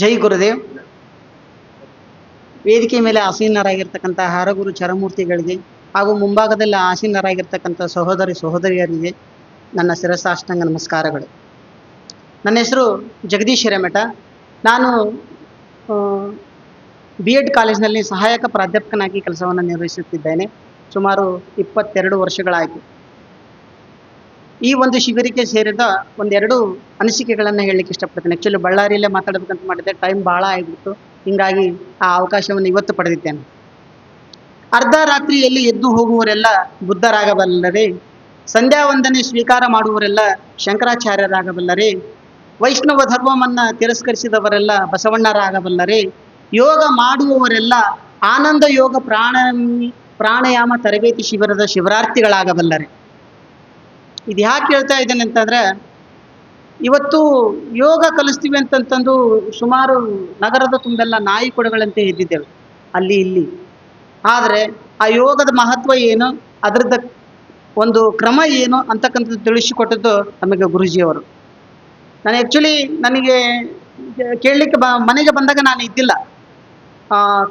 ಜೈ ಗುರುದೇವ್. ವೇದಿಕೆ ಮೇಲೆ ಆಸೀನರಾಗಿರ್ತಕ್ಕಂಥ ಹರಗುರು ಚರಮೂರ್ತಿಗಳಿಗೆ ಹಾಗೂ ಮುಂಭಾಗದಲ್ಲಿ ಆಸೀನರಾಗಿರ್ತಕ್ಕಂಥ ಸಹೋದರಿ ಸಹೋದರಿಯರಿಗೆ ನನ್ನ ಶಿರಸಾಷ್ಟಾಂಗ ನಮಸ್ಕಾರಗಳು. ನನ್ನ ಹೆಸರು ಜಗದೀಶ್ ಹಿರೇಮಠ. ನಾನು ಬಿ ಎಡ್ ಕಾಲೇಜಿನಲ್ಲಿ ಸಹಾಯಕ ಪ್ರಾಧ್ಯಾಪಕನಾಗಿ ಕೆಲಸವನ್ನು ನಿರ್ವಹಿಸುತ್ತಿದ್ದೇನೆ. ಸುಮಾರು ಇಪ್ಪತ್ತೆರಡು ವರ್ಷಗಳಾಯಿತು. ಈ ಒಂದು ಶಿಬಿರಕ್ಕೆ ಸೇರಿದ ಒಂದೆರಡು ಅನಿಸಿಕೆಗಳನ್ನು ಹೇಳಲಿಕ್ಕೆ ಇಷ್ಟಪಡ್ತೇನೆ. ಆ್ಯಕ್ಚುಲಿ ಬಳ್ಳಾರಿಯಲ್ಲೇ ಮಾತಾಡಬೇಕಂತ ಮಾಡಿದ್ದೆ ಟೈಮ್ ಭಾಳ ಆಗಿಬಿಟ್ಟು ಹಿಂಗಾಗಿ ಆ ಅವಕಾಶವನ್ನು ಇವತ್ತು ಪಡೆದಿದ್ದೇನೆ. ಅರ್ಧ ರಾತ್ರಿಯಲ್ಲಿ ಎದ್ದು ಹೋಗುವವರೆಲ್ಲ ಬುದ್ಧರಾಗಬಲ್ಲರೇ, ಸಂಧ್ಯಾ ವಂದನೆ ಸ್ವೀಕಾರ ಮಾಡುವವರೆಲ್ಲ ಶಂಕರಾಚಾರ್ಯರಾಗಬಲ್ಲರೇ, ವೈಷ್ಣವ ಧರ್ಮವನ್ನು ತಿರಸ್ಕರಿಸಿದವರೆಲ್ಲ ಬಸವಣ್ಣರಾಗಬಲ್ಲರೇ, ಯೋಗ ಮಾಡುವವರೆಲ್ಲ ಆನಂದ ಯೋಗ ಪ್ರಾಣ ಪ್ರಾಣಾಯಾಮ ತರಬೇತಿ ಶಿಬಿರದ ಶಿಬಿರಾರ್ಥಿಗಳಾಗಬಲ್ಲರೆ. ಇದು ಯಾಕೆ ಹೇಳ್ತಾ ಇದ್ದೇನೆ ಅಂತಂದ್ರೆ, ಇವತ್ತು ಯೋಗ ಕಲಿಸ್ತೀವಿ ಅಂತಂತಂದು ಸುಮಾರು ನಗರದ ತುಂಬೆಲ್ಲ ನಾಯಿ ಕೊಡಗಳಂತೆ ಎದ್ದಿದ್ದೇವೆ, ಅಲ್ಲಿ ಇಲ್ಲಿ. ಆದರೆ ಆ ಯೋಗದ ಮಹತ್ವ ಏನು ಅದರದ ಒಂದು ಕ್ರಮ ಏನು ಅಂತಕ್ಕಂಥದ್ದು ತಿಳಿಸಿಕೊಟ್ಟದ್ದು ನಮಗೆ ಗುರುಜಿಯವರು. ನಾನು ಆ್ಯಕ್ಚುಲಿ ನನಗೆ ಕೇಳಲಿಕ್ಕೆ ಬ, ಮನೆಗೆ ಬಂದಾಗ ನಾನು ಇದ್ದಿಲ್ಲ.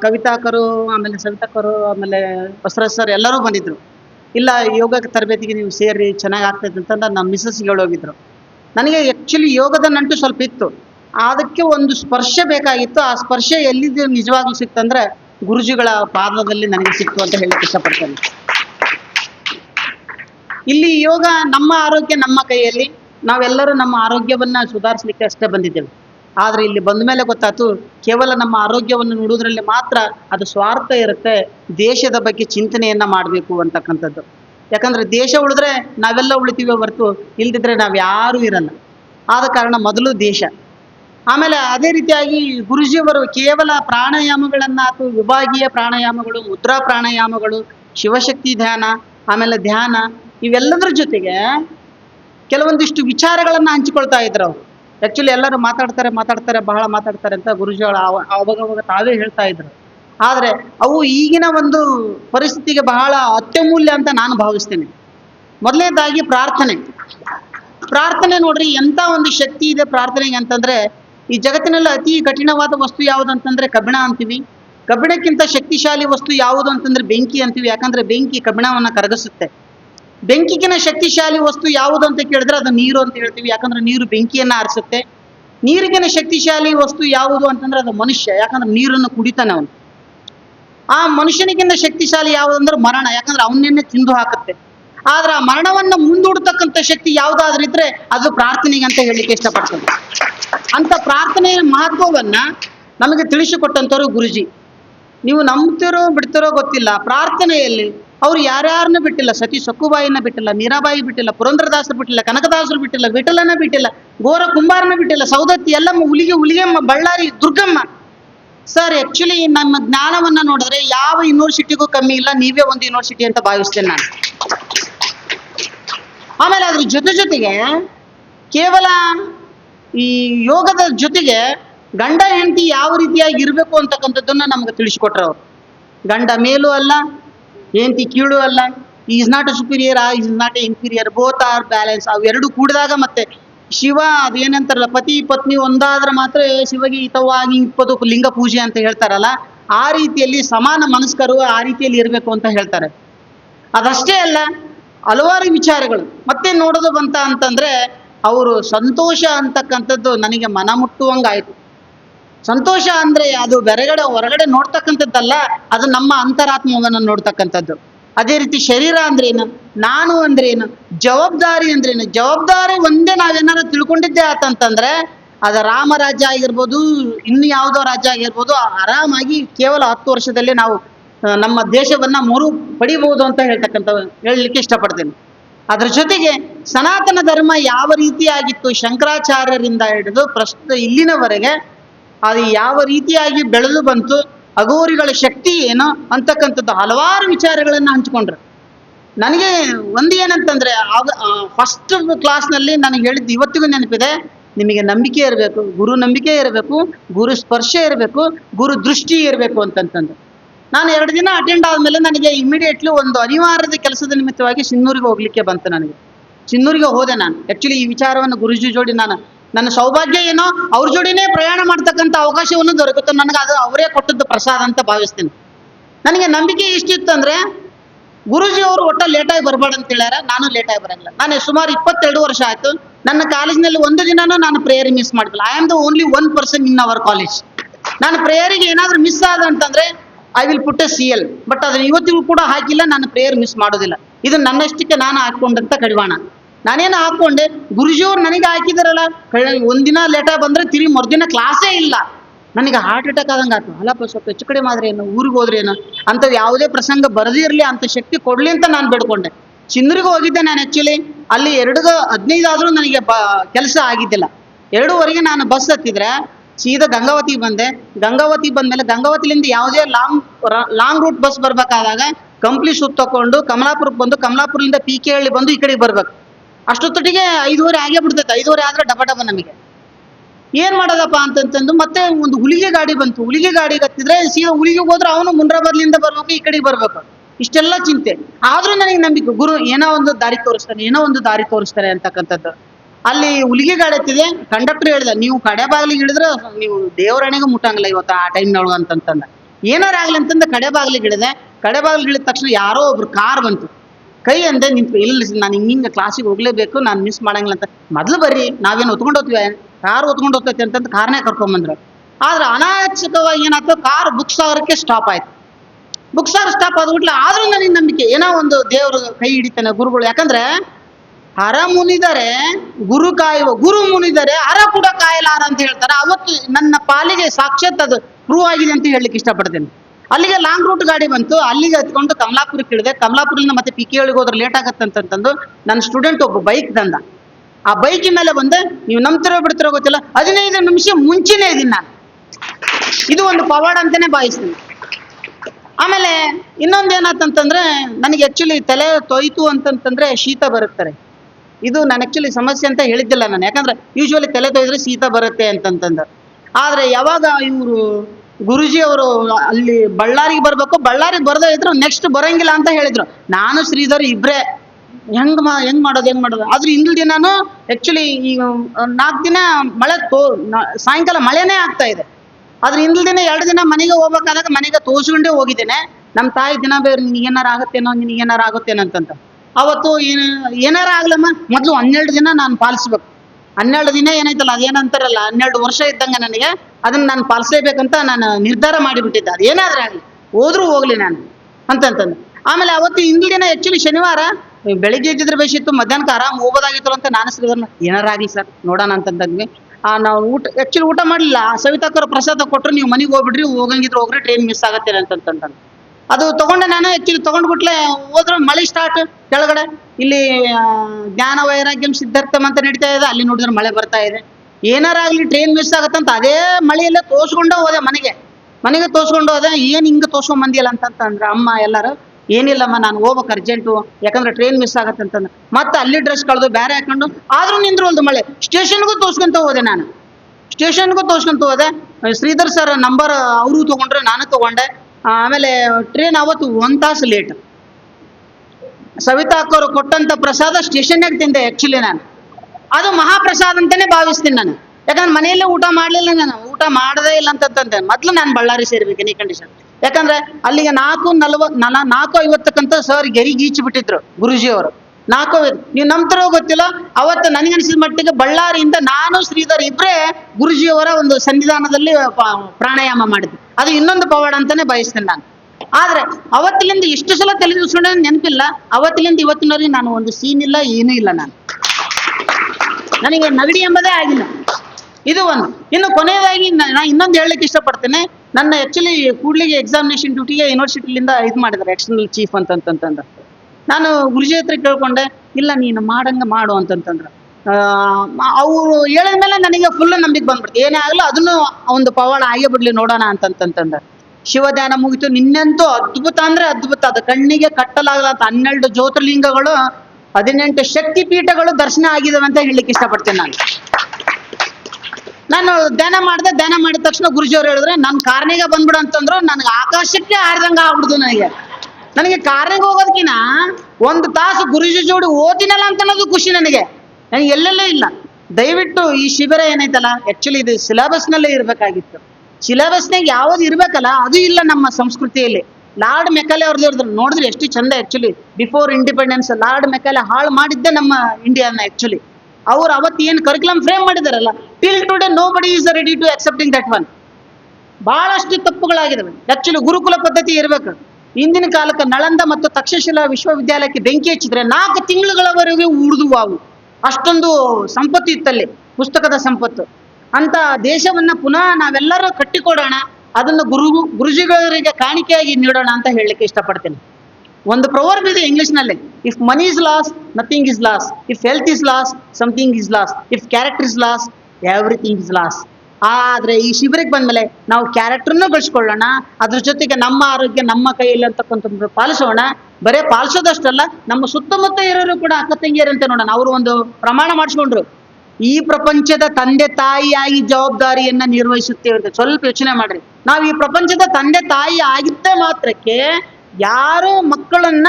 ಕವಿತಾಕರು ಆಮೇಲೆ ಸವಿತಾಕರು ಆಮೇಲೆ ಬಸವರಾಜ್ ಸರ್ ಎಲ್ಲರೂ ಬಂದಿದ್ರು. ಇಲ್ಲ, ಯೋಗ ತರಬೇತಿಗೆ ನೀವು ಸೇರಿ ಚೆನ್ನಾಗಿ ಆಗ್ತೈತೆ ನಮ್ಮ ಮಿಸ್ಸಸ್ಗೆ ಹೇಳೋಗಿದ್ರು ನನಗೆ ಆ್ಯಕ್ಚುಲಿ ಯೋಗದ ನಂಟು ಸ್ವಲ್ಪ ಇತ್ತು. ಅದಕ್ಕೆ ಒಂದು ಸ್ಪರ್ಶ ಬೇಕಾಗಿತ್ತು. ಆ ಸ್ಪರ್ಶ ಎಲ್ಲಿದ್ದು ನಿಜವಾಗ್ಲೂ ಸಿಕ್ತಂದ್ರೆ ಗುರುಜಿಗಳ ಪಾದದಲ್ಲಿ ನನಗೆ ಸಿಕ್ತು ಅಂತ ಹೇಳಕ್ಕೆ ಇಷ್ಟಪಡ್ತೇನೆ. ಇಲ್ಲಿ ಯೋಗ ನಮ್ಮ ಆರೋಗ್ಯ ನಮ್ಮ ಕೈಯಲ್ಲಿ. ನಾವೆಲ್ಲರೂ ನಮ್ಮ ಆರೋಗ್ಯವನ್ನ ಸುಧಾರಿಸಲಿಕ್ಕೆ ಅಷ್ಟೇ ಬಂದಿದ್ದೇವೆ. ಆದ್ರೆ ಇಲ್ಲಿ ಬಂದ ಮೇಲೆ ಗೊತ್ತಾಯ್ತು, ಕೇವಲ ನಮ್ಮ ಆರೋಗ್ಯವನ್ನು ನೋಡುವುದರಲ್ಲಿ ಮಾತ್ರ ಅದು ಸ್ವಾರ್ಥ ಇರುತ್ತೆ, ದೇಶದ ಬಗ್ಗೆ ಚಿಂತನೆಯನ್ನ ಮಾಡಬೇಕು ಅಂತಕ್ಕಂಥದ್ದು. ಯಾಕಂದ್ರೆ ದೇಶ ಉಳಿದ್ರೆ ನಾವೆಲ್ಲ ಉಳಿತೀವಿ ಹೊರತು, ಇಲ್ದಿದ್ರೆ ನಾವು ಯಾರೂ ಇರಲ್ಲ. ಆದ ಕಾರಣ ಮೊದಲು ದೇಶ. ಆಮೇಲೆ ಅದೇ ರೀತಿಯಾಗಿ ಗುರುಜಿಯವರು ಕೇವಲ ಪ್ರಾಣಾಯಾಮಗಳನ್ನ ಅಥವಾ ವಿಭಾಗೀಯ ಪ್ರಾಣಾಯಾಮಗಳು, ಮುದ್ರಾ ಪ್ರಾಣಾಯಾಮಗಳು, ಶಿವಶಕ್ತಿ ಧ್ಯಾನ, ಆಮೇಲೆ ಧ್ಯಾನ, ಇವೆಲ್ಲದರ ಜೊತೆಗೆ ಕೆಲವೊಂದಿಷ್ಟು ವಿಚಾರಗಳನ್ನ ಹಂಚಿಕೊಳ್ತಾ ಇದ್ರು ಅವರು. ಆ್ಯಕ್ಚುಲಿ ಎಲ್ಲರೂ ಮಾತಾಡ್ತಾರೆ ಮಾತಾಡ್ತಾರೆ, ಬಹಳ ಮಾತಾಡ್ತಾರೆ ಅಂತ ಗುರುಜಿಗಳು ಅವ- ಅವಾಗ ಅವಾಗ ತಾವೇ ಹೇಳ್ತಾ ಇದ್ರು. ಆದರೆ ಅವು ಈಗಿನ ಒಂದು ಪರಿಸ್ಥಿತಿಗೆ ಬಹಳ ಅತ್ಯಮೂಲ್ಯ ಅಂತ ನಾನು ಭಾವಿಸ್ತೇನೆ. ಮೊದಲನೇದಾಗಿ ಪ್ರಾರ್ಥನೆ. ಪ್ರಾರ್ಥನೆ ನೋಡ್ರಿ ಎಂತ ಒಂದು ಶಕ್ತಿ ಇದೆ ಪ್ರಾರ್ಥನೆಗೆ ಅಂತಂದ್ರೆ ಈ ಜಗತ್ತಿನಲ್ಲಿ ಅತಿ ಕಠಿಣವಾದ ವಸ್ತು ಯಾವುದು ಅಂತಂದ್ರೆ ಕಬ್ಬಿಣ ಅಂತೀವಿ. ಕಬ್ಬಿಣಕ್ಕಿಂತ ಶಕ್ತಿಶಾಲಿ ವಸ್ತು ಯಾವುದು ಅಂತಂದ್ರೆ ಬೆಂಕಿ ಅಂತೀವಿ. ಯಾಕಂದ್ರೆ ಬೆಂಕಿ ಕಬ್ಬಿಣವನ್ನ ಕರಗಿಸುತ್ತೆ. ಬೆಂಕಿಗಿನ ಶಕ್ತಿಶಾಲಿ ವಸ್ತು ಯಾವುದು ಅಂತ ಕೇಳಿದ್ರೆ ಅದು ನೀರು ಅಂತ ಹೇಳ್ತೀವಿ. ಯಾಕಂದ್ರೆ ನೀರು ಬೆಂಕಿಯನ್ನ ಆರಿಸುತ್ತೆ. ನೀರಿಗಿನ ಶಕ್ತಿಶಾಲಿ ವಸ್ತು ಯಾವುದು ಅಂತಂದ್ರೆ ಅದು ಮನುಷ್ಯ. ಯಾಕಂದ್ರೆ ನೀರನ್ನು ಕುಡಿತಾನೆ ಅವನು. ಆ ಮನುಷ್ಯನಿಗಿಂತ ಶಕ್ತಿಶಾಲಿ ಯಾವುದಂದ್ರೆ ಮರಣ. ಯಾಕಂದ್ರೆ ಅವನನ್ನೇ ತಿಂದು ಹಾಕುತ್ತೆ. ಆದ್ರೆ ಆ ಮರಣವನ್ನ ಮುಂದೂಡ್ತಕ್ಕಂಥ ಶಕ್ತಿ ಯಾವುದಾದ್ರೂ ಇದ್ರೆ ಅದು ಪ್ರಾರ್ಥನೆಗೆ ಅಂತ ಹೇಳಲಿಕ್ಕೆ ಇಷ್ಟಪಡ್ತೇನೆ ಅಂತ ಪ್ರಾರ್ಥನೆಯ ಮಹತ್ವವನ್ನ ನಮಗೆ ತಿಳಿಸಿಕೊಟ್ಟಂತವ್ರು ಗುರುಜಿ. ನೀವು ನಂಬ್ತಿರೋ ಬಿಡ್ತಿರೋ ಗೊತ್ತಿಲ್ಲ. ಪ್ರಾರ್ಥನೆಯಲ್ಲಿ ಅವ್ರು ಯಾರ್ಯಾರನ್ನ ಬಿಟ್ಟಿಲ್ಲ? ಸತಿ ಸಕ್ಕುಬಾಯಿನ ಬಿಟ್ಟಿಲ್ಲ, ಮೀರಾಬಾಯಿ ಬಿಟ್ಟಿಲ್ಲ, ಪುರಂದ್ರದಾಸರು ಬಿಟ್ಟಿಲ್ಲ, ಕನಕದಾಸರು ಬಿಟ್ಟಿಲ್ಲ, ವಿಠಲನ ಬಿಟ್ಟಿಲ್ಲ ಗೋರ ಕುಂಬಾರನ ಬಿಟ್ಟಿಲ್ಲ, ಸೌದತ್ತಿ ಎಲ್ಲಮ್ಮ ಹುಲಿಗೆ ಹುಲಿಗೆಮ್ಮ ಬಳ್ಳಾರಿ ದುರ್ಗಮ್ಮ. ಸರ್ ಆಕ್ಚುಲಿ ನಮ್ಮ ಜ್ಞಾನವನ್ನ ನೋಡಿದ್ರೆ ಯಾವ ಯೂನಿವರ್ಸಿಟಿಗೂ ಕಮ್ಮಿ ಇಲ್ಲ, ನೀವೇ ಒಂದು ಯೂನಿವರ್ಸಿಟಿ ಅಂತ ಭಾವಿಸ್ತೇನೆ ನಾನು. ಆಮೇಲೆ ಅದ್ರ ಜೊತೆ ಜೊತೆಗೆ ಕೇವಲ ಈ ಯೋಗದ ಜೊತೆಗೆ ಗಂಡ ಹೆಂಡತಿ ಯಾವ ರೀತಿಯಾಗಿ ಇರಬೇಕು ಅಂತಕ್ಕಂಥದ್ದನ್ನ ನಮ್ಗೆ ತಿಳಿಸ್ಕೊಟ್ರು ಅವರು. ಗಂಡ ಮೇಲೂ ಅಲ್ಲ ಹೆಂಡತಿ ಕೀಳು ಅಲ್ಲ. Is not a superior is not a inferior both are balance ಅವೆರಡು ಕೂಡಿದಾಗ ಮತ್ತೆ ಶಿವ ಅದೇನಂತಾರಲ್ಲ, ಪತಿ ಪತ್ನಿ ಒಂದಾದ್ರೆ ಮಾತ್ರ ಶಿವಗೆ ಹಿತವಾಗಿ ಇಪ್ಪದು ಲಿಂಗ ಪೂಜೆ ಅಂತ ಹೇಳ್ತಾರಲ್ಲ, ಆ ರೀತಿಯಲ್ಲಿ ಸಮಾನ ಮನಸ್ಕರು ಆ ರೀತಿಯಲ್ಲಿ ಇರಬೇಕು ಅಂತ ಹೇಳ್ತಾರೆ. ಅದಷ್ಟೇ ಅಲ್ಲ, ಹಲವಾರು ವಿಚಾರಗಳು. ಮತ್ತೆ ನೋಡೋದು ಬಂತ ಅಂತಂದ್ರೆ, ಅವರು ಸಂತೋಷ ಅಂತಕ್ಕಂಥದ್ದು ನನಗೆ ಮನ ಮುಟ್ಟುವಂಗಾಯ್ತು. ಸಂತೋಷ ಅಂದ್ರೆ ಅದು ಬೆರಗಡೆ, ಹೊರಗಡೆ ನೋಡ್ತಕ್ಕಂಥದ್ದಲ್ಲ, ಅದು ನಮ್ಮ ಅಂತರಾತ್ಮವನ್ನು ನೋಡ್ತಕ್ಕಂಥದ್ದು. ಅದೇ ರೀತಿ ಶರೀರ ಅಂದ್ರೇನು ನಾನು ಅಂದ್ರೇನು ಜವಾಬ್ದಾರಿ ಅಂದ್ರೇನು ಜವಾಬ್ದಾರಿ ಒಂದೇ ನಾವೇನಾರು ತಿಳ್ಕೊಂಡಿದ್ದೆ ಆತಂತಂದ್ರೆ, ಅದು ರಾಮ ರಾಜ್ಯ ಆಗಿರ್ಬೋದು, ಇನ್ನು ಯಾವುದೋ ರಾಜ್ಯ ಆಗಿರ್ಬೋದು, ಆರಾಮಾಗಿ ಕೇವಲ ಹತ್ತು ವರ್ಷದಲ್ಲಿ ನಾವು ನಮ್ಮ ದೇಶವನ್ನ ಮರು ಪಡಿಬಹುದು ಅಂತ ಹೇಳ್ತಕ್ಕಂಥ, ಹೇಳಲಿಕ್ಕೆ ಇಷ್ಟಪಡ್ತೇನೆ. ಅದ್ರ ಜೊತೆಗೆ ಸನಾತನ ಧರ್ಮ ಯಾವ ರೀತಿಯಾಗಿತ್ತು ಶಂಕರಾಚಾರ್ಯರಿಂದ ಹಿಡಿದು ಪ್ರಸ್ತುತ ಇಲ್ಲಿನವರೆಗೆ ಅದು ಯಾವ ರೀತಿಯಾಗಿ ಬೆಳೆದು ಬಂತು ಅಗೋರಿಗಳ ಶಕ್ತಿ ಏನು ಅಂತಕ್ಕಂಥದ್ದು ಹಲವಾರು ವಿಚಾರಗಳನ್ನು ಹಂಚಿಕೊಂಡ್ರು. ನನಗೆ ಒಂದು ಏನಂತಂದ್ರೆ, ಆಗ ಫಸ್ಟ್ ಕ್ಲಾಸ್ನಲ್ಲಿ ನನಗೆ ಹೇಳಿದ್ದು ಇವತ್ತಿಗೂ ನೆನಪಿದೆ, ನಿಮಗೆ ನಂಬಿಕೆ ಇರಬೇಕು, ಗುರು ನಂಬಿಕೆ ಇರಬೇಕು, ಗುರು ಸ್ಪರ್ಶ ಇರಬೇಕು, ಗುರು ದೃಷ್ಟಿ ಇರಬೇಕು ಅಂತಂತಂದು. ನಾನು ಎರಡು ದಿನ ಅಟೆಂಡ್ ಆದಮೇಲೆ ನನಗೆ ಇಮಿಡಿಯೇಟ್ಲಿ ಒಂದು ಅನಿವಾರ್ಯದ ಕೆಲಸದ ನಿಮಿತ್ತವಾಗಿ ಸಿನ್ನೂರಿಗೆ ಹೋಗ್ಲಿಕ್ಕೆ ಬಂತು ನನಗೆ. ಸಿನ್ನೂರಿಗೆ ಹೋದೆ ನಾನು. ಆ್ಯಕ್ಚುಲಿ ಈ ವಿಚಾರವನ್ನು ಗುರುಜಿ ಜೋಡಿ ನಾನು ನನ್ನ ಸೌಭಾಗ್ಯ ಏನೋ ಅವ್ರ ಜೋಡಿನೇ ಪ್ರಯಾಣ ಮಾಡ್ತಕ್ಕಂಥ ಅವಕಾಶವನ್ನು ದೊರಕುತ್ತೆ. ನನಗೆ ಅದು ಅವರೇ ಕೊಟ್ಟದ್ದು ಪ್ರಸಾದ ಅಂತ ಭಾವಿಸ್ತೀನಿ. ನನಗೆ ನಂಬಿಕೆ ಇಷ್ಟಿತ್ತು ಅಂದ್ರೆ, ಗುರುಜಿ ಅವರು ಒಟ್ಟ ಲೇಟಾಗಿ ಬರಬೇಡ ಅಂತ ಹೇಳ್ಯಾರ. ನಾನು ಲೇಟಾಗಿ ಬರಂಗಿಲ್ಲ. ನಾನು ಸುಮಾರು ಇಪ್ಪತ್ತೆರಡು ವರ್ಷ ಆಯ್ತು. ನನ್ನ ಕಾಲೇಜಿನಲ್ಲಿ ಒಂದು ದಿನಾನೂ ನಾನು ಪ್ರೇಯರ್ ಮಿಸ್ ಮಾಡಿಲ್ಲ I am the only one person in our college ನಾನು ಪ್ರೇಯರಿಗೆ ಏನಾದರೂ ಮಿಸ್ ಆದ ಅಂತಂದ್ರೆ I will put a C L but ಅದನ್ನ ಇವತ್ತಿಗೂ ಕೂಡ ಹಾಕಿಲ್ಲ. ನಾನು ಪ್ರೇಯರ್ ಮಿಸ್ ಮಾಡೋದಿಲ್ಲ. ಇದು ನನ್ನಷ್ಟಕ್ಕೆ ನಾನು ಹಾಕೊಂಡಂತ ಕಡಿವಾಣ. ನಾನೇನು ಹಾಕೊಂಡೆ ಗುರುಜಿಯವ್ರು ನನಗೆ ಹಾಕಿದಾರಲ್ಲ ಒಂದಿನ ಲೇಟಾಗಿ ಬಂದ್ರೆ ತಿರುಗಿ ಮರುದಿನ ಕ್ಲಾಸೇ ಇಲ್ಲ. ನನಗೆ ಹಾರ್ಟ್ ಅಟ್ಯಾಕ್ ಆದಂಗೆ ಆಯ್ತು. ಅಲ್ಲಪ್ಪ, ಸ್ವಲ್ಪ ಹೆಚ್ಚು ಕಡಿಮೆ ಆದ್ರೆ ಏನು? ಊರಿಗೆ ಹೋದ್ರೆ ಏನು? ಅಂಥದ್ದು ಯಾವುದೇ ಪ್ರಸಂಗ ಬರದಿರಲಿ ಅಂತ ಶಕ್ತಿ ಕೊಡ್ಲಿ ಅಂತ ನಾನು ಬೇಡ್ಕೊಂಡೆ. ಚಿಂದ್ರಿಗೆ ಹೋಗಿದ್ದೆ ನಾನು ಆ್ಯಕ್ಚುಲಿ ಅಲ್ಲಿ ಎರಡು ಹದಿನೈದು ಆದರೂ ನನಗೆ ಬ, ಕೆಲಸ ಆಗಿದ್ದಿಲ್ಲ. ಎರಡೂವರೆಗೆ ನಾನು ಬಸ್ ಹತ್ತಿದ್ರೆ ಸೀದಾ ಗಂಗಾವತಿಗೆ ಬಂದೆ. ಗಂಗಾವತಿ ಬಂದಮೇಲೆ, ಗಂಗಾವತಿಲಿಂದ ಯಾವುದೇ ಲಾಂಗ್ ಲಾಂಗ್ ರೂಟ್ ಬಸ್ ಬರ್ಬೇಕಾದಾಗ, ಕಂಪ್ಲಿ ಸುತ್ತ ತಕೊಂಡು, ಕಮಲಾಪುರಕ್ಕೆ ಬಂದು, ಕಮಲಾಪುರದಿಂದ ಪಿ ಕೆ ಹಳ್ಳಿ ಬಂದು ಈ ಕಡೆಗೆ ಬರ್ಬೇಕು. ಅಷ್ಟೊತ್ತಿಗೆ ಐದುವರೆ ಆಗೇ ಬಿಡ್ತೈತೆ. ಐದುವರೆ ಆದ್ರೆ ಡಬ ಡಬ ನಮಗೆ. ಏನ್ ಮಾಡೋದಪ್ಪ ಅಂತಂತಂದು ಮತ್ತೆ ಒಂದು ಹುಲಿಗೆ ಗಾಡಿ ಬಂತು. ಹುಲಿಗೆ ಗಾಡಿ ಹತ್ತಿದ್ರೆ ಸೀದಾ ಹುಲಿಗೆ ಹೋದ್ರೆ ಅವನು ಮುಂಡ್ರಾಬಾದ್ಲಿಂದ ಬರ್ಬೇಕು, ಈ ಕಡೆಗೆ ಬರ್ಬೇಕು. ಇಷ್ಟೆಲ್ಲ ಚಿಂತೆ. ಆದ್ರೂ ನನಗೆ ನಂಬಿಕೆ, ಗುರು ಏನೋ ಒಂದು ದಾರಿ ತೋರಿಸ್ತಾನೆ, ಏನೋ ಒಂದು ದಾರಿ ತೋರಿಸ್ತಾರೆ ಅಂತಕ್ಕಂಥದ್ದು. ಅಲ್ಲಿ ಹುಲಿಗೆ ಗಾಡಿ ಹತ್ತಿದೆ. ಕಂಡಕ್ಟರ್ ಹೇಳಿದೆ, ನೀವು ಕಡೆ ಬಾಗಿಲಿಗೆ ಹಿಡಿದ್ರೆ ನೀವು ದೇವರಣೆಗೆ ಮುಟ್ಟಂಗಿಲ್ಲ ಇವತ್ತು ಆ ಟೈಮ್ನೊಳಗೆ ಅಂತಂತಂದ ಏನಾರ ಆಗ್ಲಿ ಅಂತಂದ ಕಡೆ ಬಾಗಿಲಿಗೆ ಹಿಡಿದೆ. ಕಡೆ ಬಾಗಿಲಿಗೆ ಹಿಡಿದ ತಕ್ಷಣ ಯಾರೋ ಒಬ್ರು ಕಾರ್ ಬಂತು. ಕೈ ಅಂದೆ ನಿಂತು ಇಲ್ಲ ನಾನು ಹಿಂಗಿಂಗ ಕ್ಲಾಸಿಗೆ ಹೋಗ್ಲೇಬೇಕು, ನಾನು ಮಿಸ್ ಮಾಡಂಗಿಲ್ಲ ಅಂತ. ಮೊದ್ಲು ಬರ್ರಿ, ನಾವೇನು ಹೊತ್ಕೊಂಡು ಹೋಗ್ತೀವಿ ಕಾರ್ ಹೊತ್ಕೊಂಡು ಹೋಗ್ತೈತೆ ಅಂತಂದು ಕಾರ್ನೇ ಕರ್ಕೊಂಬಂದ್ರು ಆದ್ರೆ ಅನಾಚಕವಾಗಿ ಏನಾಯ್ತು? ಕಾರ್ ಬುಕ್ ಸಾಗರಕ್ಕೆ ಸ್ಟಾಪ್ ಆಯ್ತು. ಬುಕ್ ಸಾಗರ ಸ್ಟಾಪ್ ಆದ್ಬಿಟ್ಲೆ ಆದ್ರೂ ನನಗೆ ನಂಬಿಕೆ. ಏನೋ ಒಂದು ದೇವರು ಕೈ ಹಿಡಿತಾನೆ ಗುರುಗಳು. ಯಾಕಂದ್ರೆ ಹರ ಮುನಿದರೆ ಗುರು ಕಾಯುವ, ಗುರು ಮುನಿದರೆ ಹರ ಕೂಡ ಕಾಯಲಾರ ಅಂತ ಹೇಳ್ತಾರೆ. ಅವತ್ತು ನನ್ನ ಪಾಲಿಗೆ ಸಾಕ್ಷಾತ್ ಅದು ಪ್ರೂವ್ ಆಗಿದೆ ಅಂತ ಹೇಳಲಿಕ್ಕೆ ಇಷ್ಟಪಡ್ತೇನೆ. ಅಲ್ಲಿಗೆ ಲಾಂಗ್ ರೂಟ್ ಗಾಡಿ ಬಂತು. ಅಲ್ಲಿಗೆ ಹತ್ಕೊಂಡು ಕಮಲಾಪುರಕ್ಕೆ ಇಳಿದೆ. ಕಮಲಾಪುರದಿಂದ ಮತ್ತೆ ಪಿ ಕೆ ಹೋದ್ರೆ ಲೇಟ್ ಆಗತ್ತಂತಂದು ನನ್ನ ಸ್ಟೂಡೆಂಟ್ ಒಬ್ಬ ಬೈಕ್ ತಂದ. ಆ ಬೈಕಿನ ಮೇಲೆ ಬಂದು. ನೀವು ನಂಬ್ತಿರೋ ಬಿಡ್ತಿರೋ ಗೊತ್ತಿಲ್ಲ. ಹದಿನೈದು ನಿಮಿಷ ಮುಂಚೆನೆ ಇದೀನಿ ನಾನು. ಇದು ಒಂದು ಪವಾಡ ಅಂತಾನೆ ಭಾವಿಸ್ತೀನಿ. ಆಮೇಲೆ ಇನ್ನೊಂದು ಏನಾತಂತಂದ್ರೆ, ನನಗೆ ಆಕ್ಚುಲಿ ತಲೆ ತೊಯ್ತು ಅಂತಂತಂದ್ರೆ ಶೀತ ಬರುತ್ತಾರೆ. ಇದು ನಾನು ಆಕ್ಚುಲಿ ಸಮಸ್ಯೆ ಅಂತ ಹೇಳಿದ್ದಿಲ್ಲ ನಾನು. ಯಾಕಂದ್ರೆ ಯೂಶ್ವಲಿ ತಲೆ ತೊಯ್ದ್ರೆ ಶೀತ ಬರುತ್ತೆ ಅಂತಂತಂದು. ಆದರೆ ಯಾವಾಗ ಇವರು ಗುರುಜಿ ಅವರು ಅಲ್ಲಿ ಬಳ್ಳಾರಿಗೆ ಬರಬೇಕು. ಬಳ್ಳಾರಿಗೆ ಬರದೇ ಇದ್ರು ನೆಕ್ಸ್ಟ್ ಬರಂಗಿಲ್ಲ ಅಂತ ಹೇಳಿದ್ರು. ನಾನು ಶ್ರೀಧರ್ ಇಬ್ಬರೇ ಹೆಂಗ್ ಮಾ, ಹೆಂಗ್ ಮಾಡೋದು ಹೆಂಗ್ ಮಾಡೋದು? ಆದ್ರೆ ಹಿಂದಿನ ದಿನಾನು ಆಕ್ಚುಲಿ ಈ ನಾಲ್ಕು ದಿನ ಮಳೆ ತೋ ಸಾಯಂಕಾಲ ಮಳೆನೇ ಆಗ್ತಾ ಇದೆ. ಆದ್ರೆ ಹಿಂದಿನ ದಿನ ಎರಡು ದಿನ ಮನೆಗೆ ಹೋಗ್ಬೇಕಾದಾಗ ಮನೆಗೆ ತೋರ್ಸ್ಕೊಂಡೇ ಹೋಗಿದ್ದೇನೆ. ನಮ್ಮ ತಾಯಿ ದಿನ ಬೇರೆ, ನಿನ್ಗೆ ಏನಾರ ಆಗುತ್ತೇನೋ ನಿನ್ಗೆ ಏನಾರ ಆಗುತ್ತೇನೋ ಅಂತಂತ ಅವತ್ತು ಏನು, ಏನಾರ ಆಗ್ಲಮ್ಮ, ಮೊದಲು ಹನ್ನೆರಡು ದಿನ ನಾನು ಪಾಲಿಸ್ಬೇಕು. ಹನ್ನೆರಡು ದಿನ ಏನೈತಲ್ಲ ಅದೇನಂತಾರಲ್ಲ ಹನ್ನೆರಡು ವರ್ಷ ಇದ್ದಂಗೆ ನನಗೆ, ಅದನ್ನ ನಾನು ಪಾಲಿಸಲೇಬೇಕಂತ ನಾನು ನಿರ್ಧಾರ ಮಾಡಿಬಿಟ್ಟಿದ್ದೆ. ಅದು ಏನಾದ್ರೆ ಆಗಲಿ, ಹೋದ್ರೂ ಹೋಗ್ಲಿ ನಾನು, ಅಂತಂತಂದು. ಆಮೇಲೆ ಅವತ್ತು ಹಿಂದಿ ದಿನ ಆಕ್ಚುಲಿ ಶನಿವಾರ, ಬೆಳಿಗ್ಗೆ ಇದ್ದಿದ್ರೆ ಬೇಸಿತ್ತು ಮಧ್ಯಾಹ್ನಕ್ಕೆ ಆರಾಮ್ ಹೋಗೋದಾಗಿತ್ತು ಅಂತ ನಾನು ಶ್ರೀಧರ್ನ ಏನಾರ ಆಗ್ಲಿ ಸರ್, ನೋಡೋಣ ಅಂತಂದ್ವಿ ಆ, ನಾವು ಊಟ ಆ್ಯಕ್ಚುಲಿ ಊಟ ಮಾಡಲಿಲ್ಲ. ಸವಿತಾಕರ ಪ್ರಸಾದ ಕೊಟ್ಟರು ನೀವು ಮನೆಗೆ ಹೋಗ್ಬಿಡ್ರಿ, ಹೋಗಂಗಿದ್ರೆ ಹೋಗ್ರಿ ಟ್ರೈನ್ ಮಿಸ್ ಆಗತ್ತೆ ಅಂತಂತಂದು. ಅದು ತಗೊಂಡೆ ನಾನು, ಆಕ್ಚುಲಿ ತಗೊಂಡ್ಬಿಟ್ಲೆ ಹೋದ್ರೆ, ಮಳೆ ಸ್ಟಾರ್ಟ್ ಕೆಳಗಡೆ. ಇಲ್ಲಿ ಜ್ಞಾನ ವೈರಾಗ್ಯಂ ಸಿದ್ಧಾರ್ಥಂ ಅಂತ ನಡೀತಾ ಇದೆ, ಅಲ್ಲಿ ನೋಡಿದ್ರೆ ಮಳೆ ಬರ್ತಾ ಇದೆ. ಏನಾರಾಗ್ಲಿ ಟ್ರೈನ್ ಮಿಸ್ ಆಗತ್ತಂತ ಅದೇ ಮಳೆಯಲ್ಲೇ ತೋರ್ಸ್ಕೊಂಡು ಹೋದೆ ಮನೆಗೆ. ಮನೆಗೆ ತೋರ್ಸ್ಕೊಂಡು ಹೋದೆ, ಏನ್ ಹಿಂಗ ತೋರ್ಸ್ಕೊಂಡ್ ಬಂದಿಲ್ಲ ಅಂತಂದ್ರೆ ಅಮ್ಮ ಎಲ್ಲಾರು. ಏನಿಲ್ಲಮ್ಮ, ನಾನು ಹೋಗ್ಬೇಕು ಅರ್ಜೆಂಟು ಯಾಕಂದ್ರೆ ಟ್ರೈನ್ ಮಿಸ್ ಆಗತ್ತಂತಂದು ಮತ್ತೆ ಅಲ್ಲಿ ಡ್ರೆಸ್ ಕಳೆದು ಬೇರೆ ಹಾಕೊಂಡು, ಆದ್ರೂ ನಿಂದ್ರು ಒಂದು ಮಳೆ. ಸ್ಟೇಷನ್ಗೂ ತೋರ್ಸ್ಕೊಂತ ಹೋದೆ ನಾನು. ಸ್ಟೇಷನ್ಗೂ ತೋರ್ಸ್ಕೊಂತ ಹೋದೆ. ಶ್ರೀಧರ್ ಸರ್ ನಂಬರ್ ಅವರು ತಗೊಂಡ್ರೆ, ನಾನು ತಗೊಂಡೆ. ಆಮೇಲೆ ಟ್ರೈನ್ ಅವತ್ತು ಒಂದ್ ತಾಸು ಲೇಟ್ ಸವಿತಾ ಅಕ್ಕವರು ಕೊಟ್ಟಂತ ಪ್ರಸಾದ ಸ್ಟೇಷನ್ನಾಗ ತಿಂದೆ ಆ್ಯಕ್ಚುಲಿ ನಾನು. ಅದು ಮಹಾಪ್ರಸಾದ ಅಂತಾನೆ ಭಾವಿಸ್ತೀನಿ ನಾನು. ಯಾಕಂದ್ರೆ ಮನೆಯಲ್ಲೇ ಊಟ ಮಾಡ್ಲಿಲ್ಲ ನಾನು. ಊಟ ಮಾಡದೇ ಇಲ್ಲ ಅಂತಂದೆ ಮೊದ್ಲು ನಾನು ಬಳ್ಳಾರಿ ಸೇರ್ಬೇಕು ಈ ಕಂಡೀಷನ್ ಯಾಕಂದ್ರೆ ಅಲ್ಲಿಗೆ ನಾಲ್ಕು ನಲ್ವತ್ ನಲ, ನಾಲ್ಕು ಐವತ್ತಕ್ಕಂತ ಸರ್ ಗೆರಿ ಗೀಚಿ ಬಿಟ್ಟಿದ್ರು ಗುರುಜಿ ಅವರು ನಾಲ್ಕು. ನೀವು ನಂಬ್ತಿರೋ ಗೊತ್ತಿಲ್ಲ? ಅವತ್ತು ನನಗನ್ಸಿದ ಮಟ್ಟಿಗೆ ಬಳ್ಳಾರಿಯಿಂದ ನಾನು ಶ್ರೀಧರ್ ಇಬ್ರೇ ಗುರುಜಿಯವರ ಒಂದು ಸನ್ನಿಧಾನದಲ್ಲಿ ಪ್ರಾಣಾಯಾಮ ಮಾಡಿದ್ವಿ ಅದು ಇನ್ನೊಂದು ಪವಾಡ ಅಂತಾನೆ ಬಯಸ್ತೇನೆ ನಾನು. ಆದ್ರೆ ಅವತ್ತಿಲಿಂದ ಇಷ್ಟು ಸಲ ತಲೆ ದೂಸ್ಕೊಂಡೆ ನೆನಪಿಲ್ಲ. ಅವತ್ತಿಲಿಂದ ಇವತ್ತಿನವರೆಗೆ ನಾನು ಒಂದು ಸೀನ್ ಇಲ್ಲ, ಏನೂ ಇಲ್ಲ ನಾನು. ನನಗೆ ನಗಡಿ ಎಂಬುದೇ ಆಗಿಲ್ಲ. ಇದು ಒಂದು. ಇನ್ನು ಕೊನೆಯದಾಗಿ ನಾನು ಇನ್ನೊಂದು ಹೇಳಲಿಕ್ಕೆ ಇಷ್ಟಪಡ್ತೇನೆ. ನನ್ನ ಆಕ್ಚುಲಿ ಕೂಡ್ಲಿಗೆ ಎಕ್ಸಾಮಿನೇಷನ್ ಡ್ಯೂಟಿಗೆ ಯೂನಿವರ್ಸಿಟಿಲಿಂದ ಇದು ಮಾಡಿದ್ದಾರೆ ಎಕ್ಸ್ಟರ್ನಲ್ ಚೀಫ್ ಅಂತಂತಂತಂದ. ನಾನು ಗುರುಜಿ ಹತ್ರ ಕೇಳ್ಕೊಂಡೆ, ಇಲ್ಲ ನೀನು ಮಾಡಂಗ ಮಾಡು ಅಂತಂತಂದ್ರು. ಅವರು ಹೇಳಿದ ಮೇಲೆ ನನಗೆ ಫುಲ್ ನಂಬಿಕೆ ಬಂದ್ಬಿಡ್ತು. ಏನೇ ಆಗಲ್ಲ ಅದನ್ನು ಒಂದು ಪವಾಡ ಆಗೇ ಬಿಡ್ಲಿ ನೋಡೋಣ ಅಂತಂತಂತಂದ. ಶಿವಧ್ಯಾನ ಮುಗಿತು. ನಿನ್ನೆಂತೂ ಅದ್ಭುತ ಅಂದ್ರೆ ಅದ್ಭುತ. ಅದು ಕಣ್ಣಿಗೆ ಕಟ್ಟಲಾಗದಂತ ಹನ್ನೆರಡು ಜ್ಯೋತಿರ್ಲಿಂಗಗಳು, ಹದಿನೆಂಟು ಶಕ್ತಿ ಪೀಠಗಳು ದರ್ಶನ ಆಗಿದಾವೆ ಅಂತ ಹೇಳಲಿಕ್ಕೆ ಇಷ್ಟಪಡ್ತೇನೆ ನಾನು. ನಾನು ಧ್ಯಾನ ಮಾಡಿದೆ, ಧ್ಯಾನ ಮಾಡಿದ ತಕ್ಷಣ ಗುರುಜಿಯವ್ರು ಹೇಳಿದ್ರೆ ನನ್ನ ಕಾರ್ನಿಗೆ ಬಂದ್ಬಿಡು ಅಂತಂದ್ರು. ನನಗೆ ಆಕಾಶಕ್ಕೆ ಹಾರಿದಂಗ ಆಗ್ಬಿಡ್ದು ನನಗೆ. ನನಗೆ ಕಾರಣಿಗೆ ಹೋಗೋದ್ಕಿನ ಒಂದು ತಾಸು ಗುರುಜಿ ಜೋಡಿ ಓದಿನಲ್ಲ ಅಂತ ಅನ್ನೋದು ಖುಷಿ ನನಗೆ. ನನಗೆ ಎಲ್ಲೆಲ್ಲೂ ಇಲ್ಲ. ದಯವಿಟ್ಟು ಈ ಶಿಬಿರ ಏನೈತಲ್ಲ ಆ್ಯಕ್ಚುಲಿ ಇದು ಸಿಲೆಬಸ್ನಲ್ಲೇ ಇರಬೇಕಾಗಿತ್ತು. ಸಿಲೆಬಸ್ನಾಗ ಯಾವ್ದು ಇರ್ಬೇಕಲ್ಲ, ಅದು ಇಲ್ಲ ನಮ್ಮ ಸಂಸ್ಕೃತಿಯಲ್ಲಿ. ಲಾರ್ಡ್ ಮೆಕಾಲೆ ಅವ್ರದ್ದು ಇವ್ರದ್ದು ನೋಡಿದ್ರೆ ಎಷ್ಟು ಚಂದ actually before independence Lord Macaulay ಹಾಳು ಮಾಡಿದ್ದೆ ನಮ್ಮ ಇಂಡಿಯಾನ ಆ್ಯಕ್ಚುಲಿ ಅವ್ರು ಅವತ್ತು ಏನು ಕರಿಕ್ಯುಲಮ್ ಫ್ರೇಮ್ ಮಾಡಿದಾರಲ್ಲ till today nobody is ready to accepting that one ಬಹಳಷ್ಟು ತಪ್ಪುಗಳಾಗಿದ್ದಾವೆ ಆಕ್ಚುಲಿ ಗುರುಕುಲ ಪದ್ಧತಿ ಇರಬೇಕು. ಇಂದಿನ ಕಾಲಕ್ಕೆ ನಳಂದ ಮತ್ತು ತಕ್ಷಶಿಲಾ ವಿಶ್ವವಿದ್ಯಾಲಯಕ್ಕೆ ಬೆಂಕಿ ಹಚ್ಚಿದ್ರೆ ನಾಲ್ಕು ತಿಂಗಳುಗಳವರೆಗೆ ಉಳಿದುವಾವು ಅಷ್ಟೊಂದು ಸಂಪತ್ತು ಇತ್ತಲ್ಲಿ, ಪುಸ್ತಕದ ಸಂಪತ್ತು. ಅಂತ ದೇಶವನ್ನ ಪುನಃ ನಾವೆಲ್ಲರೂ ಕಟ್ಟಿಕೊಡೋಣ, ಅದನ್ನು ಗುರು ಗುರುಜಿಗಳಿಗೆ ಕಾಣಿಕೆಯಾಗಿ ನೀಡೋಣ ಅಂತ ಹೇಳಲಿಕ್ಕೆ ಇಷ್ಟಪಡ್ತೇನೆ. ಒಂದು ಪ್ರವರ್ಬ್ ಇದೆ ಇಂಗ್ಲಿಷ್ನಲ್ಲಿ if money is loss nothing is loss if health is loss something is loss if character is loss everything is loss ಆದರೆ ಈ ಶಿಬಿರಕ್ಕೆ ಬಂದ್ಮೇಲೆ ನಾವು ಕ್ಯಾರೆಕ್ಟರ್ನೂ ಗಳಿಸ್ಕೊಳ್ಳೋಣ ಅದ್ರ ಜೊತೆಗೆ ನಮ್ಮ ಆರೋಗ್ಯ, ನಮ್ಮ ಕೈಯಲ್ಲಿ ಅಂತಕ್ಕಂಥ ಪಾಲಿಸೋಣ ಬರೇ ಪಾಲಿಸೋದಷ್ಟಲ್ಲ ನಮ್ಮ ಸುತ್ತಮುತ್ತ ಇರೋರು ಕೂಡ ಅಕ್ಕ ತಂಗಿಯರಂತೆ ನೋಡೋಣ. ಅವರು ಒಂದು ಪ್ರಮಾಣ ಮಾಡಿಸ್ಕೊಂಡ್ರು. ಈ ಪ್ರಪಂಚದ ತಂದೆ ತಾಯಿಯಾಗಿ ಜವಾಬ್ದಾರಿಯನ್ನ ನಿರ್ವಹಿಸುತ್ತೇವೆ ಅಂತ ಸ್ವಲ್ಪ ಯೋಚನೆ ಮಾಡ್ರಿ. ನಾವು ಈ ಪ್ರಪಂಚದ ತಂದೆ ತಾಯಿ ಆಗಿದ್ದ ಮಾತ್ರಕ್ಕೆ ಯಾರು ಮಕ್ಕಳನ್ನ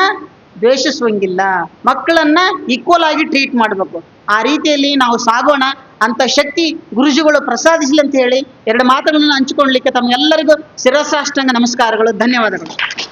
ದ್ವೇಷಿಸುವಂಗಿಲ್ಲ. ಮಕ್ಕಳನ್ನ ಈಕ್ವಲ್ ಆಗಿ ಟ್ರೀಟ್ ಮಾಡಬೇಕು. ಆ ರೀತಿಯಲ್ಲಿ ನಾವು ಸಾಗೋಣ ಅಂತ ಶಕ್ತಿ ಗುರುಜಿಗಳು ಪ್ರಸಾದಿಸಲಿ ಅಂತ ಹೇಳಿ ಎರಡು ಮಾತುಗಳನ್ನು ಹಂಚಿಕೊಳ್ಳಲಿಕ್ಕೆ ತಮ್ಮೆಲ್ಲರಿಗೂ ಶಿರಸಾಷ್ಟಾಂಗ ನಮಸ್ಕಾರಗಳು. ಧನ್ಯವಾದಗಳು.